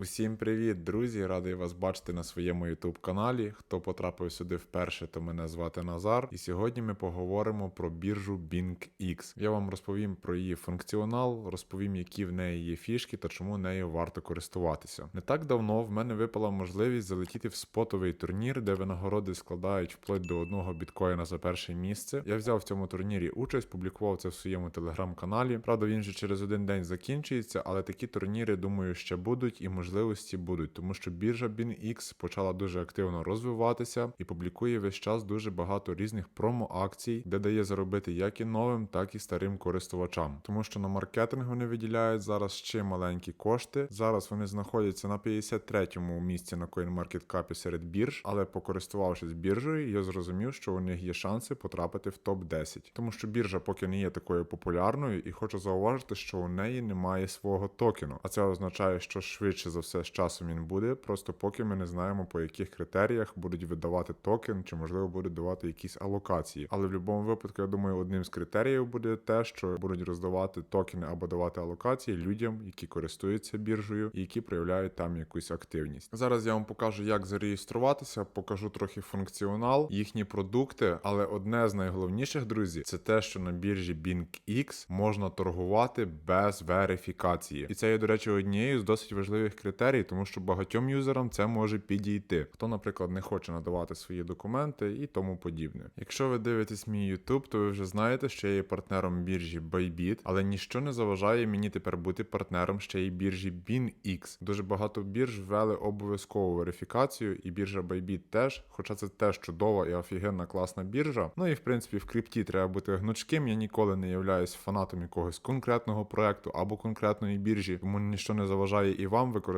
Усім привіт, друзі! Радий вас бачити на своєму YouTube каналі. Хто потрапив сюди вперше, то мене звати Назар. І сьогодні ми поговоримо про біржу BingX. Я вам розповім про її функціонал, розповім, які в неї є фішки та чому нею варто користуватися. Не так давно в мене випала можливість залетіти в спотовий турнір, де винагороди складають вплоть до одного біткоїна за перше місце. Я взяв в цьому турнірі участь, публікував це в своєму телеграм-каналі. Правда, він же через один день закінчується, але такі турніри, думаю, ще будуть і можливості будуть, тому що біржа BinX почала дуже активно розвиватися і публікує весь час дуже багато різних промо-акцій, де дає заробити як і новим, так і старим користувачам. Тому що на маркетинг вони виділяють зараз ще маленькі кошти. Зараз вони знаходяться на 53-му місці на CoinMarketCap серед бірж, але покористувавшись біржею, я зрозумів, що у них є шанси потрапити в топ 10 тому що біржа поки не є такою популярною, і хочу зауважити, що у неї немає свого токену. А це означає, що швидше за все з часом він буде, просто поки ми не знаємо по яких критеріях будуть видавати токен, чи можливо будуть давати якісь алокації. Але в будь-якому випадку, я думаю, одним з критеріїв буде те, що будуть роздавати токени або давати алокації людям, які користуються біржею і які проявляють там якусь активність. Зараз я вам покажу, як зареєструватися, покажу трохи функціонал, їхні продукти, але одне з найголовніших, друзі, це те, що на біржі BingX можна торгувати без верифікації. І це є, до речі, однією з досить важливих критерій, тому що багатьом юзерам це може підійти. Хто, наприклад, не хоче надавати свої документи і тому подібне. Якщо ви дивитесь мій YouTube, то ви вже знаєте, що я є партнером біржі Bybit, але ніщо не заважає мені тепер бути партнером ще й біржі BinX. Дуже багато бірж ввели обов'язкову верифікацію, і біржа Bybit теж, хоча це теж чудова і офігенна класна біржа. Ну і в принципі в крипті треба бути гнучким. Я ніколи не являюсь фанатом якогось конкретного проекту або конкретної біржі, тому ніщо не заважає і вам використовувати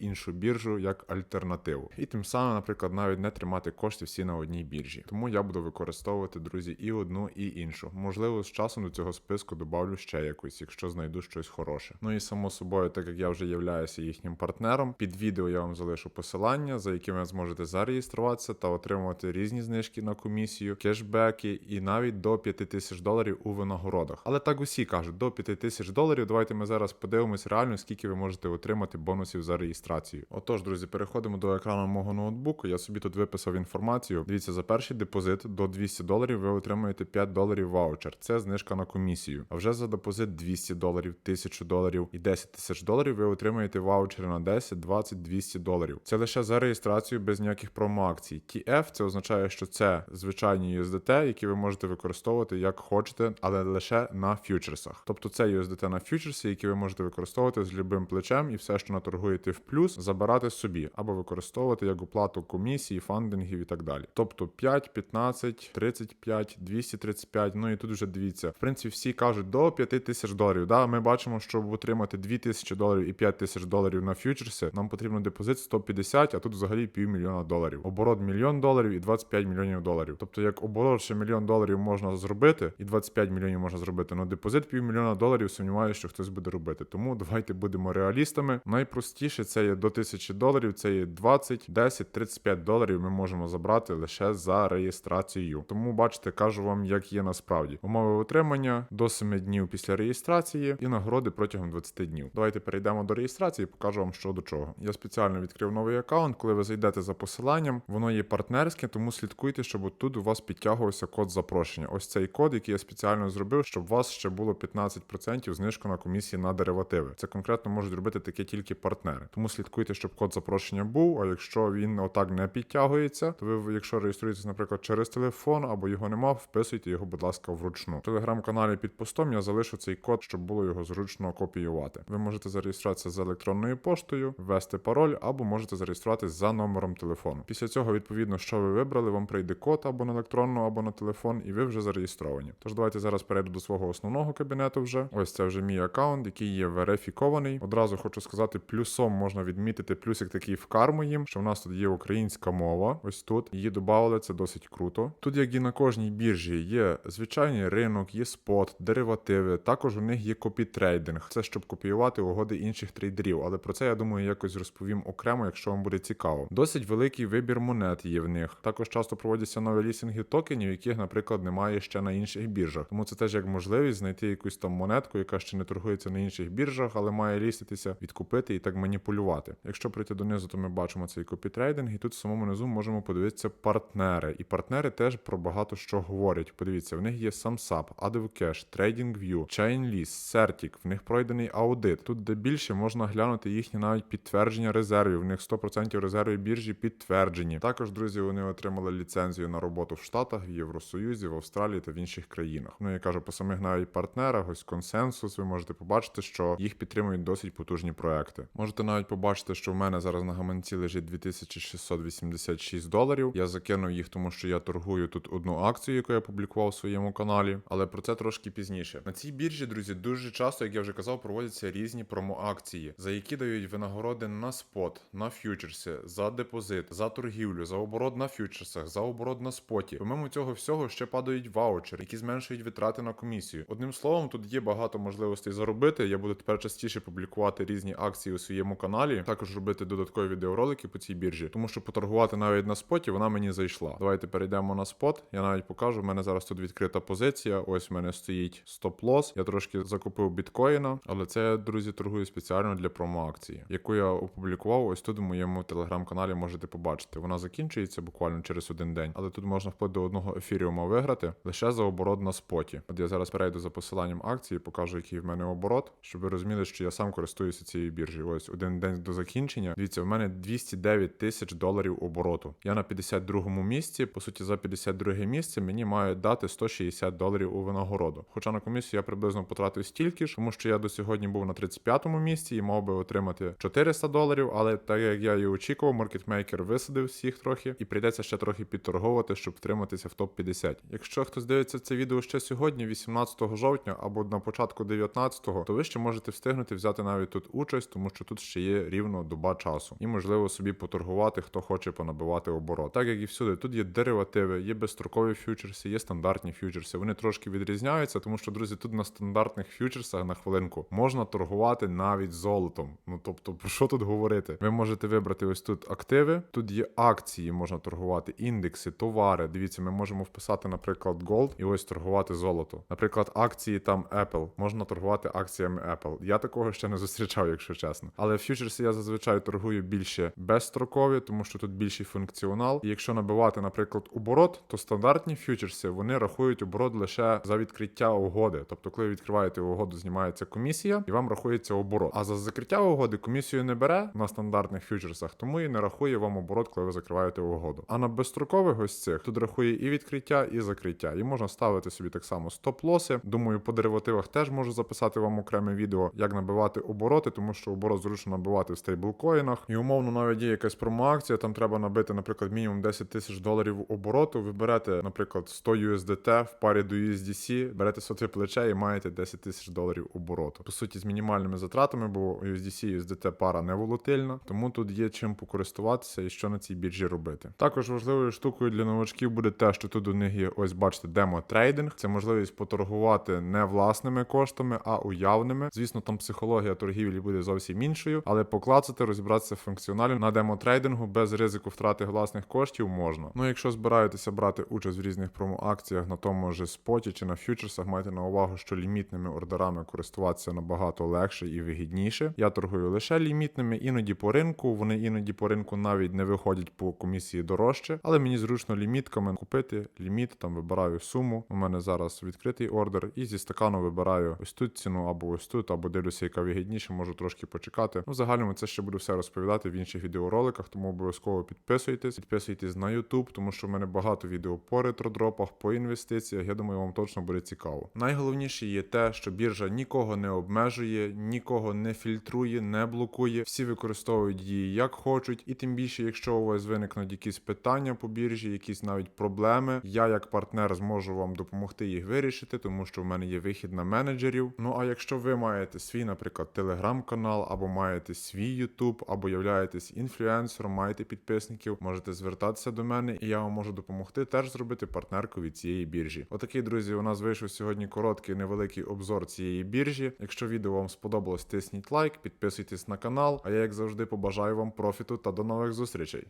іншу біржу як альтернативу. І тим самим, наприклад, навіть не тримати кошти всі на одній біржі. Тому я буду використовувати, друзі, і одну, і іншу. Можливо, з часом до цього списку добавлю ще якусь, якщо знайду щось хороше. Ну і само собою, так як я вже являюся їхнім партнером, під відео я вам залишу посилання, за якими ви зможете зареєструватися та отримувати різні знижки на комісію, кешбеки і навіть до 5 тисяч доларів у винагородах. Але так усі кажуть, до 5 тисяч доларів. Давайте ми зараз подивимось реально, скільки ви можете отримати бонусів за реєстрацію. Отож, друзі, переходимо до екрану мого ноутбуку. Я собі тут виписав інформацію. Дивіться, за перший депозит до 200 доларів ви отримуєте 5 доларів ваучер. Це знижка на комісію. А вже за депозит 200 доларів, 1000 доларів і 10 тисяч доларів ви отримаєте ваучери на 10, 20, 200 доларів. Це лише за реєстрацію без ніяких промоакцій. TF це означає, що це звичайні USDT, які ви можете використовувати як хочете, але лише на фьючерсах. Тобто це USDT на фьючерсі, які ви можете використовувати з любим плечем, і все, що наторгуєте в плюс, забирати собі або використовувати як оплату комісії, фандингів і так далі. Тобто 5, 15, 35, 235, Ну і тут вже дивіться. В принципі, всі кажуть до 5 тисяч доларів. Да, ми бачимо, щоб отримати 2 тисячі доларів і 5 тисяч доларів на фьючерси, нам потрібно депозит 150, а тут взагалі півмільйона доларів. Оборот мільйон доларів і 25 мільйонів доларів. Тобто, як оборот ще мільйон доларів можна зробити, і 25 мільйонів можна зробити. Ну депозит півмільйона доларів сумніваюся, що хтось буде робити. Тому давайте будемо реалістами. Найпростіше це є до 1000 доларів, це є 20, 10, 35 доларів. Ми можемо забрати лише за реєстрацію. Тому бачите, кажу вам, як є насправді. Умови отримання до 7 днів після реєстрації і нагороди протягом 20 днів. Давайте перейдемо до реєстрації, покажу вам, що до чого. Я спеціально відкрив новий аккаунт. Коли ви зайдете за посиланням, воно є партнерське, тому слідкуйте, щоб тут у вас підтягувався код запрошення. Ось цей код, який я спеціально зробив, щоб у вас ще було 15% знижку на комісії на деривативи. Це конкретно можуть робити таке тільки партнери. Тому слідкуйте, щоб код запрошення був. А якщо він отак не підтягується, то ви, якщо реєструєтесь, наприклад, через телефон або його нема, вписуйте його, будь ласка, вручну. В телеграм-каналі під постом я залишу цей код, щоб було його зручно копіювати. Ви можете зареєструватися з електронною поштою, ввести пароль або можете зареєструватися за номером телефону. Після цього, відповідно, що ви вибрали, вам прийде код або на електронну, або на телефон, і ви вже зареєстровані. Тож давайте зараз перейду до свого основного кабінету. Вже ось це вже мій аккаунт, який є верифікований. Одразу хочу сказати, плюсом можна відмітити плюсик такий в карму їм, що в нас тут є українська мова. Ось тут її додали, це досить круто. Тут, як і на кожній біржі, є звичайний ринок, є спот, деривативи. Також у них є копітрейдинг. Це щоб копіювати угоди інших трейдерів. Але про це я думаю якось розповім окремо, якщо вам буде цікаво. Досить великий вибір монет є в них. Також часто проводяться нові лісінги токенів, яких, наприклад, немає ще на інших біржах. Тому це теж як можливість знайти якусь там монетку, яка ще не торгується на інших біржах, але має ліститися, відкупити і так як маніпулювати. Якщо прийти донизу, то ми бачимо цей копітрейдинг, і тут в самому низу можемо подивитися партнери. І партнери теж про багато що говорять. Подивіться, в них є SamSap, AdvoCash, TradingView, ChainList, Certic, в них пройдений аудит. Тут де більше можна глянути їхні навіть підтвердження резервів. В них 100% резервів біржі підтверджені. Також, друзі, вони отримали ліцензію на роботу в Штатах, в Євросоюзі, в Австралії та в інших країнах. Ну я кажу по самих навіть партнерах, ось консенсус. Ви можете побачити, що їх підтримують досить потужні проекти. Можете навіть побачити, що в мене зараз на гаманці лежить 2686 доларів. Я закинув їх, тому що я торгую тут одну акцію, яку я публікував у своєму каналі, але про це трошки пізніше. На цій біржі, друзі, дуже часто, як я вже казав, проводяться різні промо-акції, за які дають винагороди на спот, на фьючерси, за депозит, за торгівлю, за оборот на фьючерсах, за оборот на споті. Помимо цього всього ще падають ваучери, які зменшують витрати на комісію. Одним словом, тут є багато можливостей заробити. Я буду тепер частіше публікувати різні акції у своєму каналі, також робити додаткові відеоролики по цій біржі, тому що поторгувати навіть на споті вона мені зайшла. Давайте перейдемо на спот. Я навіть покажу. У мене зараз тут відкрита позиція. Ось в мене стоїть стоп-лос. Я трошки закупив біткоїна, але це друзі, торгую спеціально для промо-акції, яку я опублікував. Ось тут в моєму телеграм-каналі можете побачити. Вона закінчується буквально через один день, але тут можна вплоть до одного ефіріума виграти лише за оборот на споті. От я зараз перейду за посиланням акції, покажу, який в мене оборот, щоб ви розуміли, що я сам користуюся цією біржею. Ось один день до закінчення. Дивіться, в мене 209 тисяч доларів обороту. Я на 52-му місці. По суті, за 52 місце мені мають дати 160 доларів у винагороду. Хоча на комісію я приблизно потратив стільки ж, тому що я до сьогодні був на 35-му місці і мав би отримати 400 доларів. Але так як я і очікував, маркетмейкер висадив всіх трохи, і прийдеться ще трохи підторговувати, щоб втриматися в топ 50 Якщо хтось дивиться це відео ще сьогодні, 18 жовтня або на початку 19-го, то ви ще можете встигнути взяти навіть тут участь, тому що тут ще є рівно доба часу, і можливо собі поторгувати, хто хоче понабивати оборот. Так як і всюди, тут є деривативи, є безстрокові фьючерси, є стандартні фьючерси. Вони трошки відрізняються, тому що, друзі, тут на стандартних фьючерсах на хвилинку можна торгувати навіть золотом. Ну тобто, про що тут говорити? Ви можете вибрати ось тут активи, тут є акції, можна торгувати, індекси, товари. Дивіться, ми можемо вписати, наприклад, Gold і ось торгувати золото. Наприклад, акції там Apple. Можна торгувати акціями Apple. Я такого ще не зустрічав, якщо чесно. Але фьючерси я зазвичай торгую більше безстрокові, тому що тут більший функціонал. І якщо набивати, наприклад, оборот, то стандартні фьючерси вони рахують оборот лише за відкриття угоди. Тобто, коли відкриваєте угоду, знімається комісія і вам рахується оборот. А за закриття угоди комісію не бере на стандартних фьючерсах, тому і не рахує вам оборот, коли ви закриваєте угоду. А на безстрокових ось цих тут рахує і відкриття, і закриття. І можна ставити собі так само стоп-лоси. Думаю, по деривативах теж можу записати вам окреме відео, як набивати обороти, тому що оборот зручно набивати в стейблкоїнах. І умовно навіть є якась промоакція, там треба набити, наприклад, мінімум 10 тисяч доларів обороту. Ви берете, наприклад, 100 USDT в парі до USDC, берете соти плече і маєте 10 тисяч доларів обороту. По суті, з мінімальними затратами, бо USDC і USDT пара не волатильна, тому тут є чим покористуватися і що на цій біржі робити. Також важливою штукою для новачків буде те, що тут у них є ось бачите, демо-трейдинг. Це можливість поторгувати не власними коштами, а уявними. Звісно, там психологія торгівлі буде зовсім іншою, але поклацати, розібратися функціонально на демо-трейдингу без ризику втрати власних коштів можна. Ну, якщо збираєтеся брати участь в різних промо-акціях на тому ж споті чи на фьючерсах, майте на увагу, що лімітними ордерами користуватися набагато легше і вигідніше. Я торгую лише лімітними, іноді по ринку. Вони іноді по ринку навіть не виходять по комісії дорожче, але мені зручно лімітками купити ліміт, там вибираю суму. У мене зараз відкритий ордер, і зі стакану вибираю ось тут ціну, або ось тут, або дивлюся, яка вигідніше, можу трошки почекати. Ну, в загальному це ще буду все розповідати в інших відеороликах, тому обов'язково підписуйтесь, підписуйтесь на YouTube, тому що в мене багато відео по ретродропах, по інвестиціях. Я думаю, вам точно буде цікаво. Найголовніше є те, що біржа нікого не обмежує, нікого не фільтрує, не блокує. Всі використовують її як хочуть, і тим більше, якщо у вас виникнуть якісь питання по біржі, якісь навіть проблеми, я як партнер зможу вам допомогти їх вирішити, тому що в мене є вихід на менеджерів. Ну а якщо ви маєте свій, наприклад, телеграм-канал, або маєте свій Ютуб, або являєтесь інфлюенсером, маєте підписників, можете звертатися до мене, і я вам можу допомогти теж зробити партнерку від цієї біржі. Отакий, друзі, у нас вийшов сьогодні короткий невеликий обзор цієї біржі. Якщо відео вам сподобалось, тисніть лайк, підписуйтесь на канал. А я, як завжди, побажаю вам профіту та до нових зустрічей.